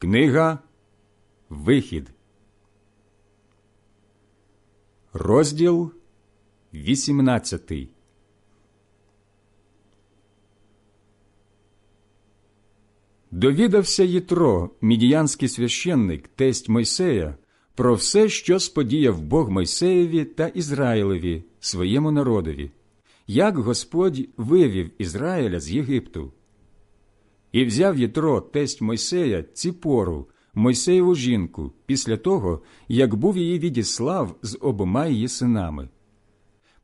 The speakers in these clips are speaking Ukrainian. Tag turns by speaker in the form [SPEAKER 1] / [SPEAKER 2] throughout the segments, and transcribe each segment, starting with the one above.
[SPEAKER 1] Книга Вихід, розділ 18 Довідався Єтро, мідіянський священник, тесть Мойсея, про все, що сподіяв Бог Мойсеєві та Ізраїлеві, своєму народові, як Господь вивів Ізраїля з Єгипту. І взяв Єтро, тесть Мойсея, ціпору, Мойсеєву жінку, після того, як був її відіслав з обома її синами.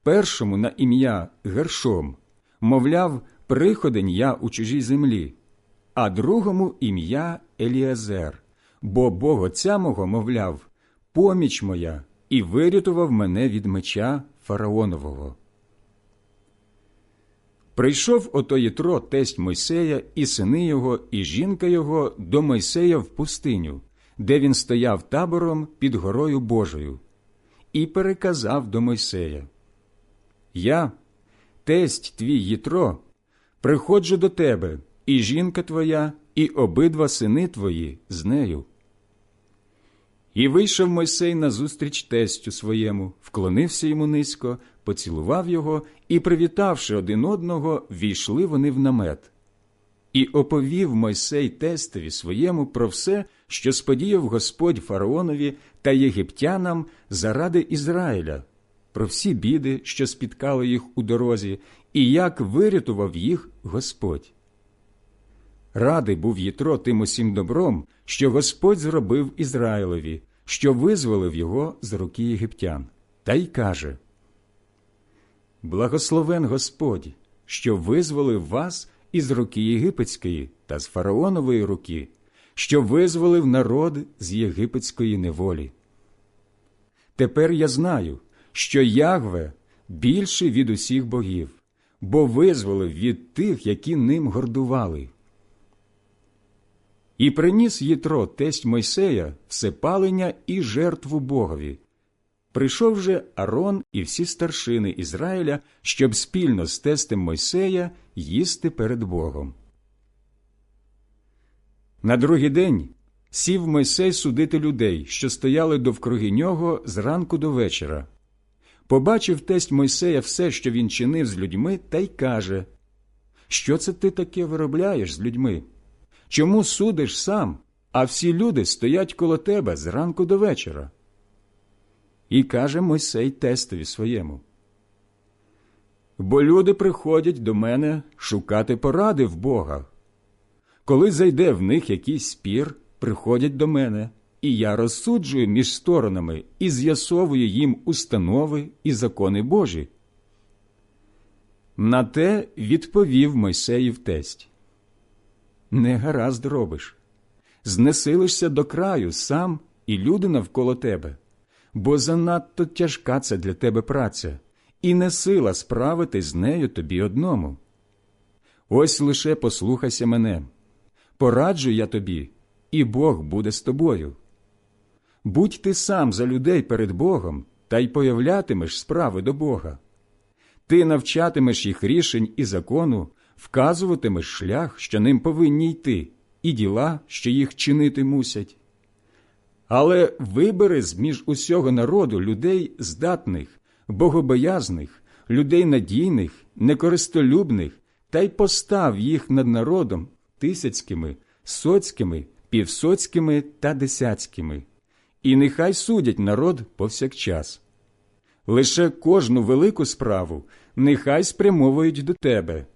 [SPEAKER 1] Першому на ім'я Гершом, мовляв, приходень я у чужій землі, а другому ім'я Еліазер, бо Бог отця мого, мовляв, поміч моя, і вирятував мене від меча фараонового. Прийшов ото Єтро, тесть Мойсея, і сини його, і жінка його до Мойсея в пустиню, де він стояв табором під горою Божою, і переказав до Мойсея Я, тесть твій Єтро, приходжу до тебе, і жінка твоя, і обидва сини твої з нею. І вийшов Мойсей назустріч тестю своєму, вклонився йому низько, поцілував його і, привітавши один одного, війшли вони в намет. І оповів Мойсей тестові своєму про все, що сподіяв Господь фараонові та єгиптянам заради Ізраїля, про всі біди, що спіткали їх у дорозі, і як вирятував їх Господь. Радий був Єтро тим усім добром, що Господь зробив Ізраїлеві, що визволив його з руки єгиптян, та й каже Благословен Господь, що визволив вас із руки єгипетської та з фараонової руки, що визволив народ з єгипетської неволі. Тепер я знаю, що Ягве більший від усіх богів, бо визволив від тих, які ним гордували. І приніс Єтро тесть Мойсея всепалення і жертву Богові. Прийшов же Арон і всі старшини Ізраїля, щоб спільно з тестем Мойсея їсти перед Богом. На другий день сів Мойсей судити людей, що стояли довкруги нього зранку до вечора. Побачив тесть Мойсея все, що він чинив з людьми, та й каже Що це ти таке виробляєш з людьми? Чому судиш сам, а всі люди стоять коло тебе зранку до вечора? І каже Мойсей тестові своєму. Бо люди приходять до мене шукати поради в Бога. Коли зайде в них якийсь спір, приходять до мене, і я розсуджую між сторонами і з'ясовую їм установи і закони Божі. На те відповів Мойсеїв тесть не гаразд робиш. Знесилишся до краю сам і люди навколо тебе, бо занадто тяжка це для тебе праця, і не сила справити з нею тобі одному. Ось лише послухайся мене, пораджу я тобі, і Бог буде з тобою. Будь ти сам за людей перед Богом та й появлятимеш справи до Бога. Ти навчатимеш їх рішень і закону, вказуватимеш шлях, що ним повинні йти, і діла, що їх чинити мусять. Але вибери з між усього народу людей здатних, богобоязних, людей надійних, некористолюбних, та й постав їх над народом тисяцькими, соцькими, півсоцькими та десяцькими, і нехай судять народ повсякчас. Лише кожну велику справу нехай спрямовують до тебе,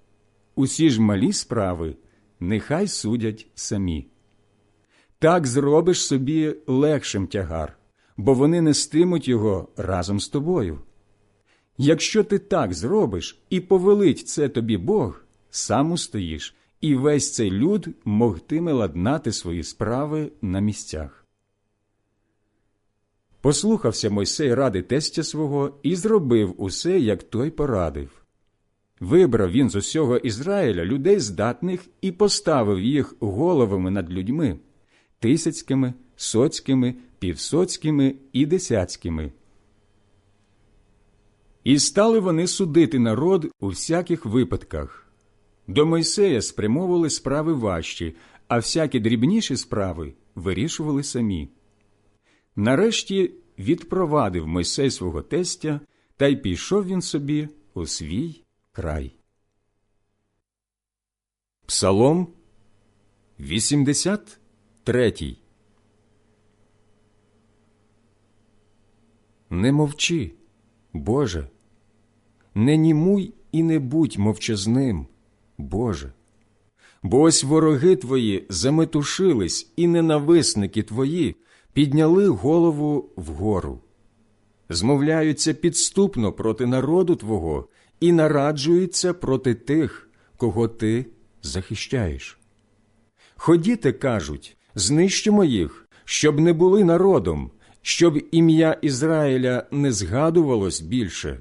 [SPEAKER 1] усі ж малі справи нехай судять самі. Так зробиш собі легшим тягар, бо вони нестимуть його разом з тобою. Якщо ти так зробиш і повелить це тобі Бог, сам устоїш, і весь цей люд могтиме ладнати свої справи на місцях. Послухався Мойсей ради тестя свого і зробив усе, як той порадив. Вибрав він з усього Ізраїля людей здатних і поставив їх головами над людьми тисяцькими, соцькими, півсоцькими і десяцькими. І стали вони судити народ у всяких випадках. До Мойсея спрямовували справи важчі, а всякі дрібніші справи вирішували самі. Нарешті відпровадив Мойсей свого тестя, та й пішов він собі у свій край. Псалом 83 Не мовчи, Боже, не німуй і не будь мовчазним, Боже. Бо ось вороги твої заметушились, і ненависники твої підняли голову вгору, змовляються підступно проти народу Твого і нараджуються проти тих, кого ти захищаєш. Ходіте, кажуть, знищимо їх, щоб не були народом, щоб ім'я Ізраїля не згадувалось більше.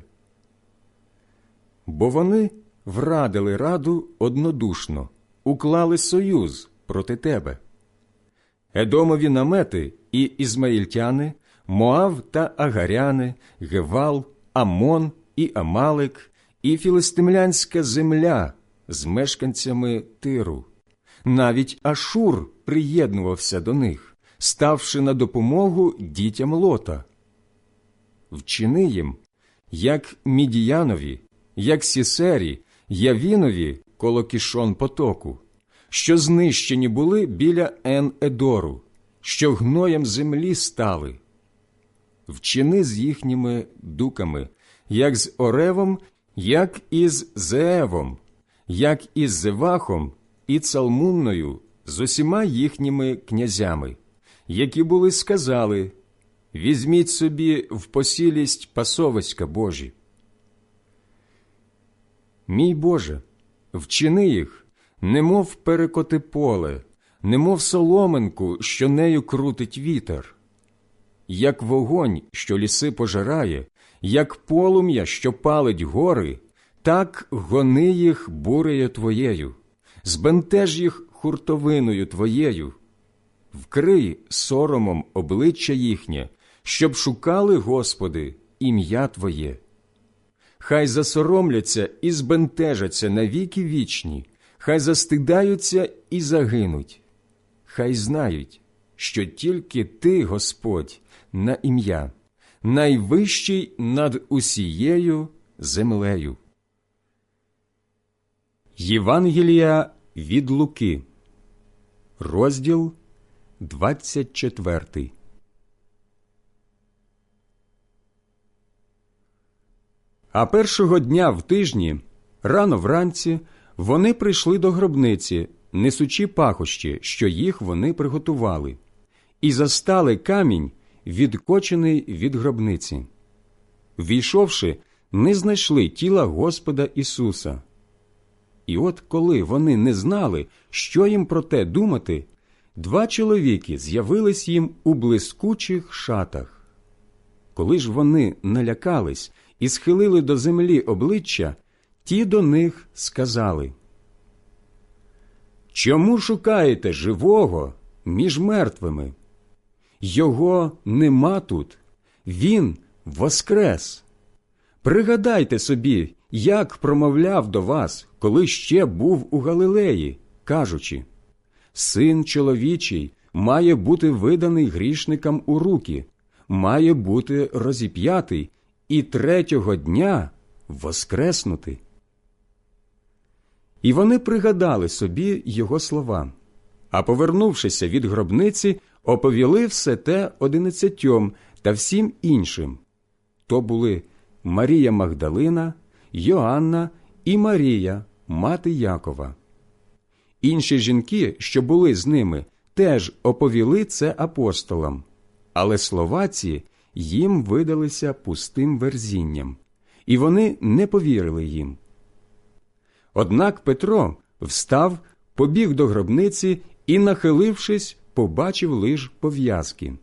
[SPEAKER 1] Бо вони врадили раду однодушно, уклали союз проти тебе. Едомові намети і ізмаїльтяни, Моав та Агаряни, Гевал, Амон і Амалик, і філистимлянська земля з мешканцями тиру. Навіть Ашур приєднувався до них, ставши на допомогу дітям лота. Вчини їм, як Мідіянові, як Сісері, Явінові коло кішон потоку, що знищені були біля Ен-Едору, що гноєм землі стали. Вчини з їхніми дуками, як з Оревом, як із Зеевом, як із Зевахом і Цалмунною, з усіма їхніми князями, які були сказали Візьміть собі в посілість пасовиська Божі. Мій Боже, вчини їх, немов перекоти поле, немов соломинку, що нею крутить вітер, як вогонь, що ліси пожирає, як полум'я, що палить гори, так гони їх бурею твоєю, збентеж їх хуртовиною твоєю, вкрий соромом обличчя їхнє, щоб шукали, Господи, ім'я Твоє. Хай засоромляться і збентежаться на віки вічні, хай застидаються і загинуть, хай знають, що тільки Ти, Господь, на ім'я, найвищий над усією землею. Євангелія від Луки, розділ 24 А першого дня в тижні, рано вранці, вони прийшли до гробниці, несучи пахощі, що їх вони приготували, і застали камінь, відкочений від гробниці. Війшовши, не знайшли тіла Господа Ісуса. І от коли вони не знали, що їм про те думати, два чоловіки з'явились їм у блискучих шатах. Коли ж вони налякались і схилили до землі обличчя, ті до них сказали Чому шукаєте живого між мертвими? Його нема тут, він воскрес. Пригадайте собі, як промовляв до вас, коли ще був у Галилеї, кажучи Син чоловічий має бути виданий грішникам у руки, має бути розіп'ятий і третього дня воскреснути. І вони пригадали собі його слова, а повернувшися від гробниці, оповіли все те одинадцятьом та всім іншим. То були Марія Магдалина, Йоанна і Марія, мати Якова. Інші жінки, що були з ними, теж оповіли це апостолам, але слова ці їм видалися пустим верзінням, і вони не повірили їм. Однак Петро встав, побіг до гробниці і, нахилившись, побачив лиш пов'язки.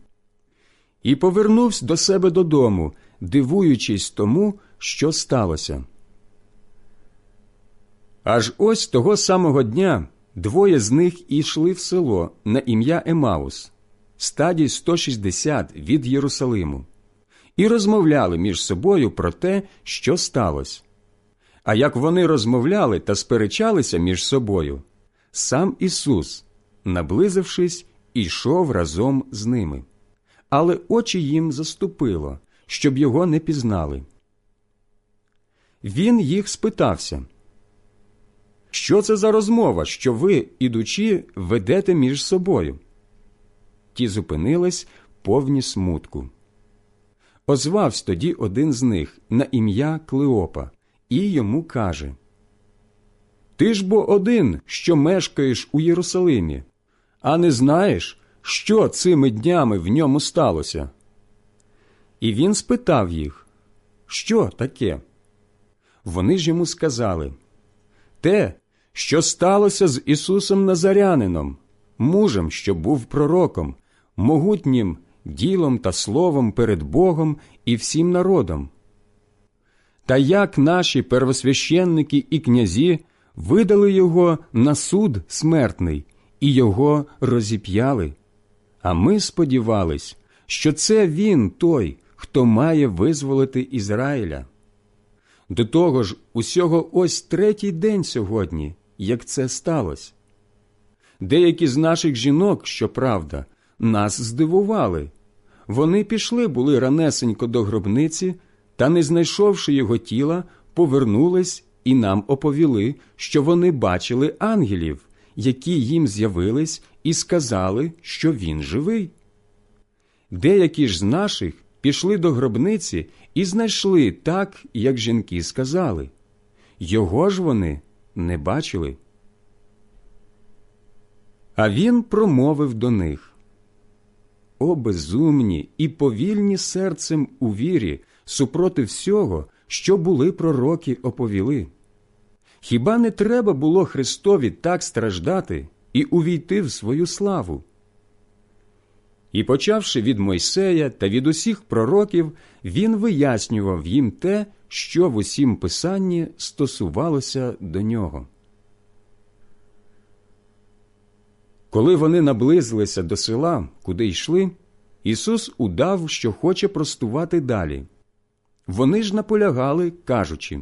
[SPEAKER 1] І повернувся до себе додому, дивуючись тому, що сталося. Аж ось того самого дня двоє з них ішли в село на ім'я Емаус, стадій 160 від Єрусалиму, і розмовляли між собою про те, що сталося. А як вони розмовляли та сперечалися між собою, сам Ісус, наблизившись, і йшов разом з ними, але очі їм заступило, щоб його не пізнали. Він їх спитався, що це за розмова, що ви, ідучи, ведете між собою? Ті зупинились повні смутку. Озвався тоді один з них на ім'я Клеопа, і йому каже Ти ж бо один, що мешкаєш у Єрусалимі, а не знаєш, що цими днями в ньому сталося? І він спитав їх, що таке? Вони ж йому сказали Те, що сталося з Ісусом Назарянином, мужем, що був пророком, могутнім ділом та словом перед Богом і всім народом. Та як наші первосвященники і князі видали його на суд смертний і його розіп'яли, а ми сподівались, що це він той, хто має визволити Ізраїля. До того ж, усього ось третій день сьогодні, як це сталося. Деякі з наших жінок, щоправда, нас здивували. Вони пішли були ранесенько до гробниці та, не знайшовши його тіла, повернулись і нам оповіли, що вони бачили ангелів, які їм з'явились і сказали, що він живий. Деякі ж з наших пішли до гробниці і знайшли так, як жінки сказали. Його ж вони не бачили. А він промовив до них О, безумні і повільні серцем у вірі супроти всього, що були пророки оповіли. Хіба не треба було Христові так страждати і увійти в свою славу? І, почавши від Мойсея та від усіх пророків, він вияснював їм те, що в усім писанні стосувалося до нього. Коли вони наблизилися до села, куди йшли, Ісус удав, що хоче простувати далі. Вони ж наполягали, кажучи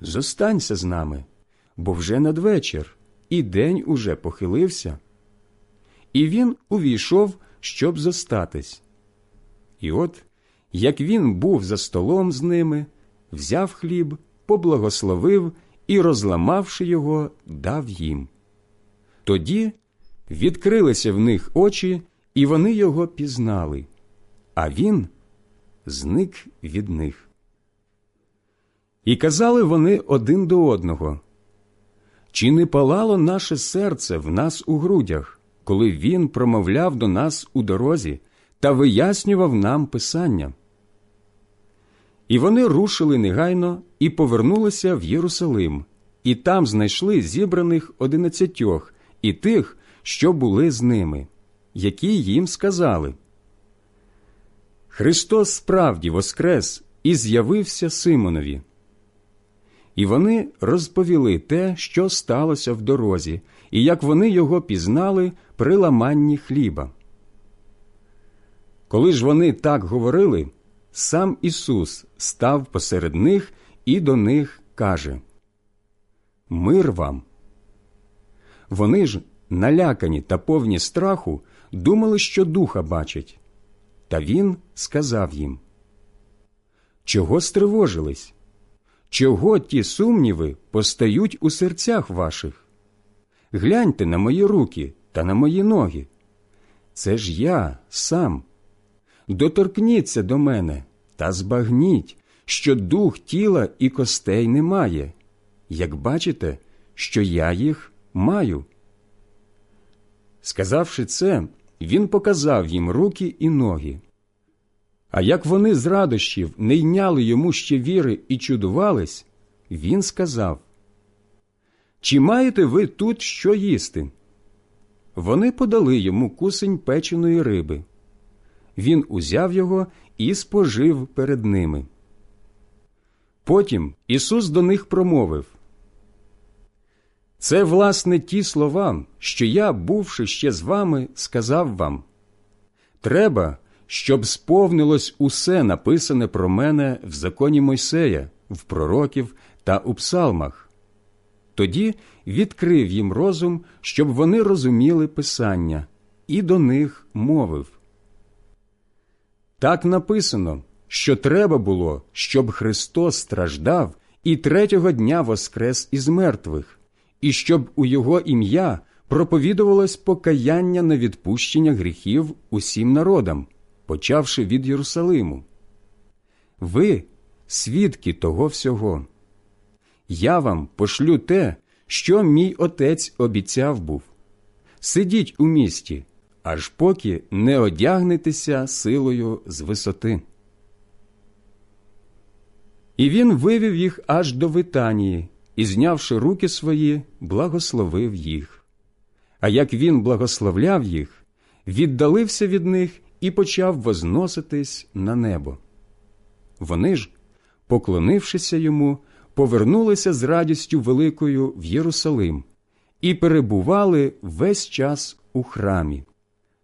[SPEAKER 1] Зостанься з нами, бо вже надвечір, і день уже похилився. І він увійшов, щоб зостатись. І от, як він був за столом з ними, взяв хліб, поблагословив і, розламавши його, дав їм. Тоді відкрилися в них очі, і вони його пізнали, а він зник від них. І казали вони один до одного чи не палало наше серце в нас у грудях, коли він промовляв до нас у дорозі та вияснював нам Писання? І вони рушили негайно і повернулися в Єрусалим, і там знайшли зібраних одинадцятьох і тих, що були з ними, які їм сказали. Христос справді воскрес і з'явився Симонові. І вони розповіли те, що сталося в дорозі, і як вони його пізнали при ламанні хліба. Коли ж вони так говорили, сам Ісус став посеред них і до них каже Мир вам. Вони ж, налякані та повні страху, думали, що духа бачать. Та він сказав їм Чого стривожились? Чого ті сумніви постають у серцях ваших? Гляньте на мої руки та на мої ноги. Це ж я сам. Доторкніться до мене та збагніть, що дух тіла і костей немає, як бачите, що я їх маю. Сказавши це, він показав їм руки і ноги. А як вони з радощів не йняли йому ще віри і чудувались, він сказав Чи маєте ви тут що їсти? Вони подали йому кусень печеної риби. Він узяв його і спожив перед ними. Потім Ісус до них промовив Це, власне, ті слова, що я, бувши ще з вами, сказав вам. Треба, щоб сповнилось усе написане про мене в законі Мойсея, в пророків та у псалмах. Тоді відкрив їм розум, щоб вони розуміли Писання, і до них мовив Так написано, що треба було, щоб Христос страждав і третього дня воскрес із мертвих, і щоб у Його ім'я проповідувалось покаяння на відпущення гріхів усім народам, почавши від Єрусалиму. Ви свідки того всього. Я вам пошлю те, що мій отець обіцяв був. Сидіть у місті, аж поки не одягнетеся силою з висоти. І він вивів їх аж до Витанії і, знявши руки свої, благословив їх. А як він благословляв їх, віддалився від них і почав возноситись на небо. Вони ж, поклонившися йому, повернулися з радістю великою в Єрусалим і перебували весь час у храмі,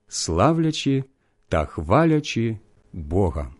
[SPEAKER 1] славлячи та хвалячи Бога.